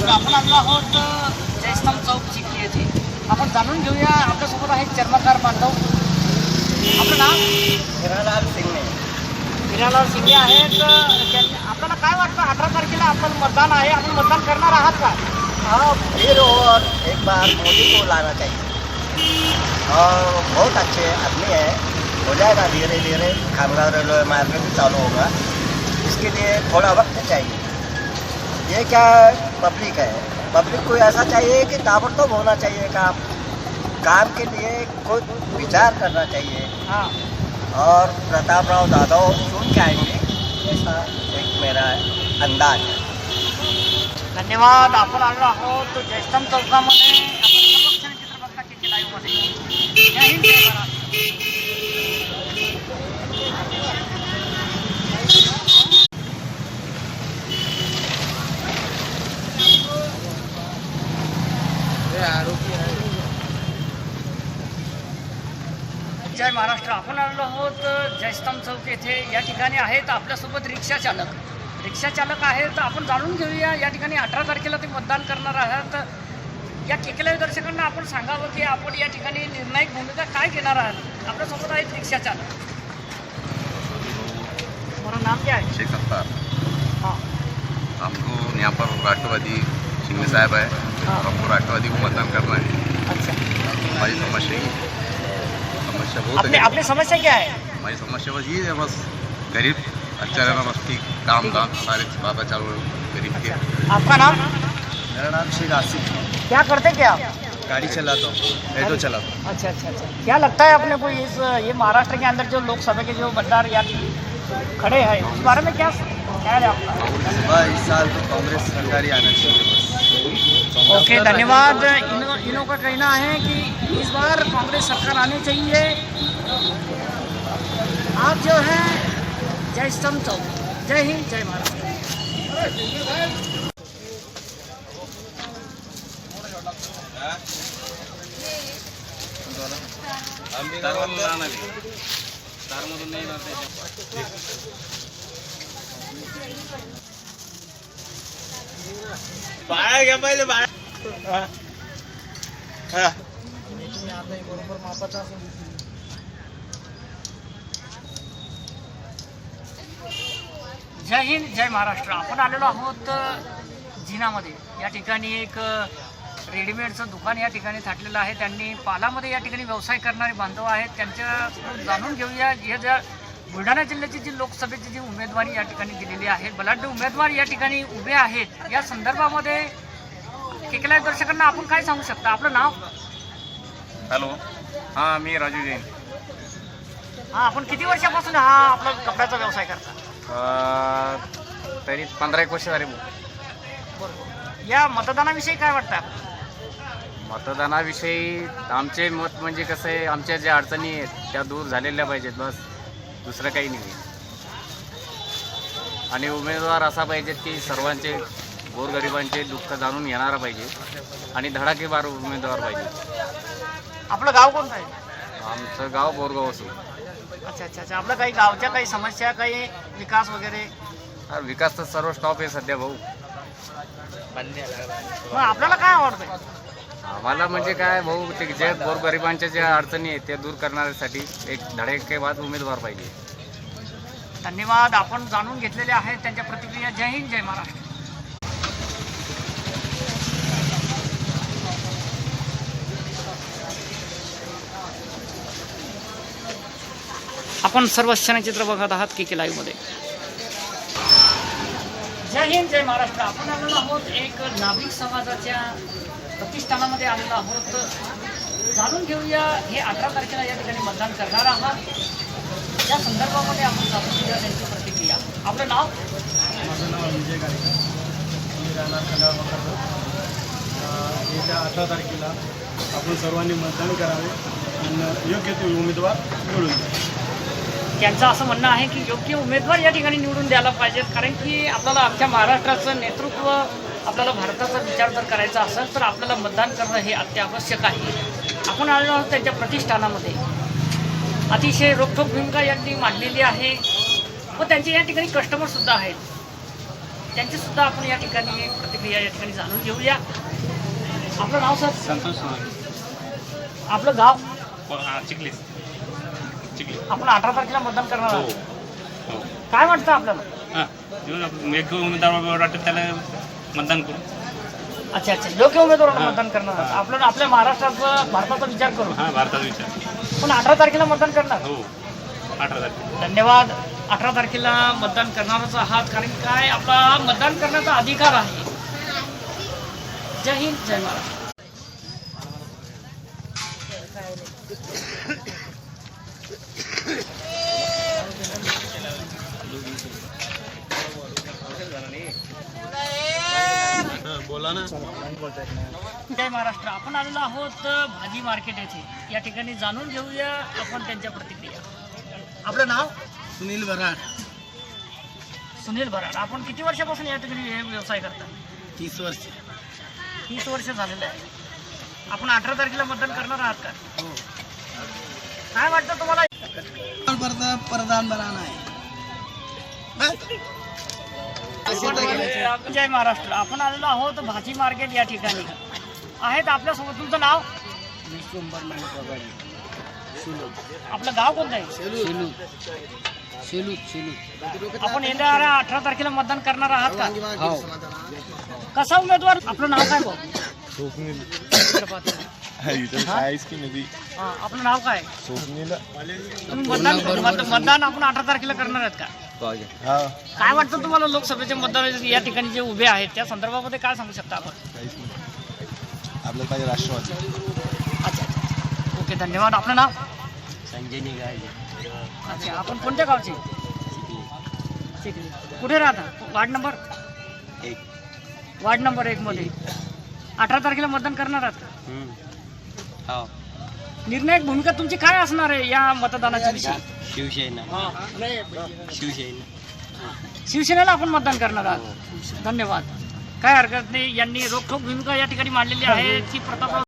महाराष्ट्र आपण आलो आहोत अ, जयस्तंभ चौक चिखली येथे आपण जाणून घेऊया आपल्यासोबत आहेत चर्मकार बांधव. आपलं नाव? हिरालाल सिंगने हिरालाल शिंदे आहेत. आपल्याला काय वाटतं अठरा तारखेला आपण मतदान आहे आपण मतदान करणार आहात का? हाँ फिर और एक बार मोदी को लाना चाहिए और बहुत अच्छे आदमी है. हो जाएगा धीरे धीरे. खामगांव रेलवे मार्ग भी चालू होगा. इसके लिए थोड़ा वक्त चाहिए. ये क्या पब्लिक है। पब्लिक को ऐसा चाहिए कि ताबड़तोड़ होना चाहिए काम। काम के लिए कोई विचार करना चाहिए। हाँ। और प्रताप राव जाधव चुन के आएँगे। ऐसा एक मेरा अंदाज है। धन्यवाद। आपण आलो आहोत जयस्तंभ चौकामध्ये आपण सर्वक्षण चित्र बघता की लाईव्ह जय हिंद जय महाराष्ट्र. आपण आलेलो आहोत जयस्तंभ चौक येथे. या ठिकाणी आहेत आपल्यासोबत रिक्षा चालक. रिक्षा चालक आहेत. आपण जाणून घेऊया या ठिकाणी अठरा तारखेला ते मतदान करणार आहात. या केकेला दर्शकांना आपण सांगावं की आपण या ठिकाणी निर्णायक भूमिका काय घेणार आहात? आपल्यासोबत आहेत रिक्षा चालक. तुम्हारा नाम क्या? है शेख सत्तार हाँ. हमको यहाँ पर राष्ट्रवादी सिंह साहब है। हमको राष्ट्रवादी को मतदान करना है। अच्छा. हमारी समस्या ही समस्या बहुत अपने अपनी समस्या क्या है? हमारी समस्या बस ये है बस गरीब अच्छा रहना बस ठीक काम दाम सारे बातें चालू गरीब के। आपका नाम? मेरा नाम शेख आसिफ क्या करते क्या आप? गाड़ी चलाता हूँ ऑटो चलाता हूँ। अच्छा अच्छा अच्छा। क्या लगता है अपने को इस ये महाराष्ट्र के अंदर जो लोकसभा के जो मतदार या खड़े हैं उस बारे में क्या ख्याल है आपका? इस साल तो कांग्रेस सरकार ही आना चाहिए। ओके धन्यवाद। इनो का कहना है कि इस बार कांग्रेस सरकार आनी चाहिए। आप जो है, जय स्तंभ चौक जय हिंद, जय महाराष्ट्र बाळा घ्या पहिले बाळा बरोबर मापाचा जय हिंद जय महाराष्ट्र. आपण आलेलो आहोत जिनामध्ये. या ठिकाणी एक रेडीमेडचं दुकान या ठिकाणी थाटलेलं आहे. त्यांनी पालामध्ये या ठिकाणी व्यवसाय करणारे बांधव आहेत. त्यांच्याकडून जाणून घेऊया. हे ज्या बुलढाणा जिल्ह्याची जी लोकसभेची जी उमेदवारी या ठिकाणी दिलेली आहे बलाढ्य उमेदवार या ठिकाणी उभे आहेत. या संदर्भामध्ये केकला दर्शकांना आपण काय सांगू शकता? आपलं नाव? हॅलो. हां मी राजू जैन. हा आपण किती वर्षापासून हा आपला कपड्याचा व्यवसाय करता? तरी पंधरा एक वर्ष झाले या मतदानाविषयी काय वाटतं? मतदानाविषयी आमचे मत म्हणजे कसं आहे आमच्या ज्या अडचणी आहेत त्या दूर झालेल्या पाहिजेत बस. दुसरं काही नाही आणि उमेदवार असा पाहिजे की सर्वांचे गोरगरिबांचे दुःख जाणून घेणारा पाहिजे आणि धडाकेबार उमेदवार पाहिजे. आपलं गाव कोणतं आहे? आमचं गाव बोरगाव असून अच्छा अच्छा अच्छा. आपलं काही गावच्या काही समस्या काही विकास वगैरे? हा विकास तर सर्व स्टॉप आहे सध्या भाऊ. मग आपल्याला काय आवडतंय? आम्हाला म्हणजे काय भाऊ ते जे गोरगरिबांच्या ज्या अडचणी आहेत त्या दूर करण्यासाठी एक धडाकेबाज उमेदवार पाहिजे. धन्यवाद. आपण जाणून घेतलेले आहेत त्यांच्या प्रतिक्रिया. जय हिंद जय महाराष्ट्र. आपण सर्व क्षणचित्र बघत आहात की लाईव्हमध्ये. जय हिंद जय महाराष्ट्र. आपण आलेलो आहोत एक नाभिक समाजाच्या प्रतिष्ठानामध्ये आलेलो आहोत. जाणून घेऊया हे अठरा तारखेला या ठिकाणी मतदान करणार आहात. या संदर्भामध्ये आपण जाणून घेऊया त्यांची प्रतिक्रिया. आपलं नाव? माझं नाव विजय गाडगे मी राहणार येत्या अठरा तारखेला आपण सर्वांनी मतदान करावे आणि योग्य ते उमेदवार मिळून त्यांचं असं म्हणणं आहे की योग्य उमेदवार या ठिकाणी निवडून द्यायला पाहिजेत. कारण की आपल्याला आमच्या महाराष्ट्राचं नेतृत्व आपल्याला भारताचा विचार जर करायचा असेल तर आपल्याला मतदान करणं हे अत्यावश्यक आहे. आपण आलेलो आहोत त्यांच्या प्रतिष्ठानामध्ये. अतिशय रोखोक भूमिका यांनी मांडलेली आहे. व त्यांचे या ठिकाणी कस्टमरसुद्धा आहेत. त्यांची सुद्धा आपण या ठिकाणी प्रतिक्रिया या ठिकाणी जाणून घेऊया. आपलं नाव सर? संतोष आपलं गाव? हा चिखली आपण अठरा तारखेला मतदान करणार हो. आहोत. हो. काय वाटतं आपल्याला? हां. आपण एक उमेदवार वाटेल त्याला मतदान करू. अच्छा अच्छा. योग्य उमेदवाराला हा. मतदान करणार आहात. आपल्याला आपल्या महाराष्ट्राचा भारताचा विचार करू. हां भारताचा विचार. पण अठरा तारखेला मतदान करणार? हो. अठरा तारखेला. धन्यवाद. अठरा तारखेला मतदान करणारच आहात कारण काय? आपला मतदान करण्याचा अधिकार आहे. जय हिंद जय महाराष्ट्र. जय महाराष्ट्र. आपण आलेलो आहोत भाजी मार्केट येथे. या ठिकाणी जाणून घेऊया आपण त्यांच्या प्रतिक्रिया. आपलं नाव? सुनील बराड सुनील बराड आपण किती वर्षापासून या ठिकाणी हे व्यवसाय करता? तीस वर्ष. तीस वर्ष झालेलं आहे. आपण अठरा तारखेला मतदान करणार आहात का? काय वाटतं तुम्हाला? प्रधान बनाना है जय महाराष्ट्र. आपण आलेलो आहोत भाजी मार्केट या ठिकाणी. आहेत आपल्यासोबत. तुमचं नाव? आपलं गाव कोणतं आहे? आपण येणाऱ्या अठरा तारखेला मतदान करणार आहात का? कसा उमेदवार? आपलं नाव काय? भाऊ हा, आपलं नाव काय? तुम्ही मतदान मत- मतदान आपण अठरा तारखेला करणार आहेत का? काय वाटतं तुम्हाला लोकसभेचे मतदार या ठिकाणी जे उभे आहेत त्या संदर्भामध्ये काय सांगू शकता आपण? आपलं पाहिजे राष्ट्रवादी. अच्छा अच्छा. ओके धन्यवाद. आपलं नाव? संजय निघाले. अच्छा आपण कोणत्या गावचे? चिखली कुठे राहता? Ward number? एक. वार्ड नंबर एक मध्ये. अठरा तारखेला मतदान करणार आहात का? हो निर्णायक भूमिका तुमची काय असणार आहे या मतदानाच्या विषयी? शिवसेना. शिवसेना. शिवसेनेला आपण मतदान करणार आहात. धन्यवाद. काय हरकत नाही यांनी रोखोक भूमिका या ठिकाणी मांडलेली आहे की प्रतापराव